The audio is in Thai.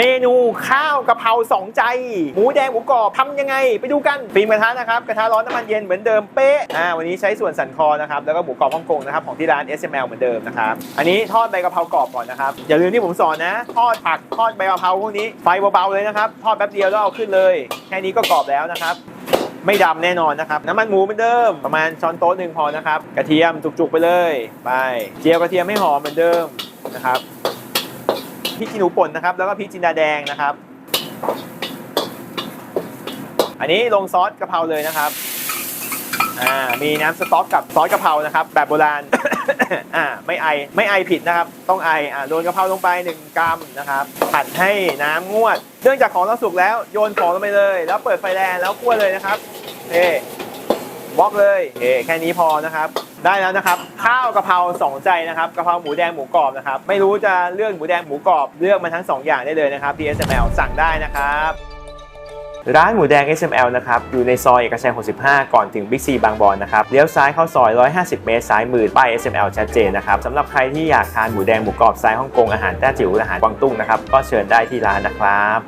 เมนูข้าวกะเพราสองใจ หมูแดงหมูกรอบทำยังไง ไปดูกันฟิล์มกระทะนะครับ กระทะร้อนน้ำมันเย็นเหมือนเดิมเป๊ะอ่าวันนี้ใช้ส่วนสันคอนะครับ แล้วก็หมูกรอบฮ่องกงนะครับ ของที่ร้าน SML เหมือนเดิมนะครับ อันนี้ทอดใบกะเพรากรอบก่อนนะครับ อย่าลืมที่ผมสอนนะ ทอดผักทอดใบกะเพราพวกนี้ไฟเบาๆเลยนะครับทอดแป๊บเดียวแล้วเอาขึ้นเลย แค่นี้ก็กรอบแล้วนะครับไม่ดำแน่นอนนะครับ น้ำมันหมูเหมือนเดิม ประมาณช้อนโต๊ะหนึ่งพอนะครับ กระเทียมจุกๆไปเลย ไป เจียวกระเทียมให้หอมเหมือนเดิมนะครับ พริกขี้หนูป่นนะครับ แล้วก็พริกจินดาแดงนะครับ อันนี้ลงซอสกะเพราเลยนะครับ อ่า มีน้ำสต๊อกกับซอสกะเพรานะครับ แบบโบราณ อ่า ไม่ไอ ไม่ไอผิดนะครับ ต้องไอ อ่าโรยกะเพราลงไป 1 กรัมนะครับ ผัดให้น้ำงวด เนื่องจากของเราสุกแล้ว โยนของลงไปเลย แล้วเปิดไฟแรงแล้วคั่วเลยนะครับเอ บล็อกเลยเอ๊แค่นี้พอนะครับได้แล้วนะครับข้าวกะเพราสองใจนะครับกะเพราหมูแดงหมูกรอบนะครับไม่รู้จะเลือกหมูแดงหมูกรอบเลือกมาทั้งสองอย่างได้เลยนะครับ DSML สั่งได้นะครับร้านหมูแดง SML นะครับ อยู่ในซอยเอกชัย 65 ก่อนถึงบิ๊กซีบางบอนนะครับ เลี้ยวซ้ายเข้าซอย 150 เมตร ซ้ายมือป้าย SML ชัดเจนนะครับสำหรับใครที่อยากทานหมูแดงหมูกรอบสไตล์ฮ่องกงอาหารแต้จิ๋วอาหารกวางตุ้งนะครับ ก็เชิญได้ที่ร้านนะครับ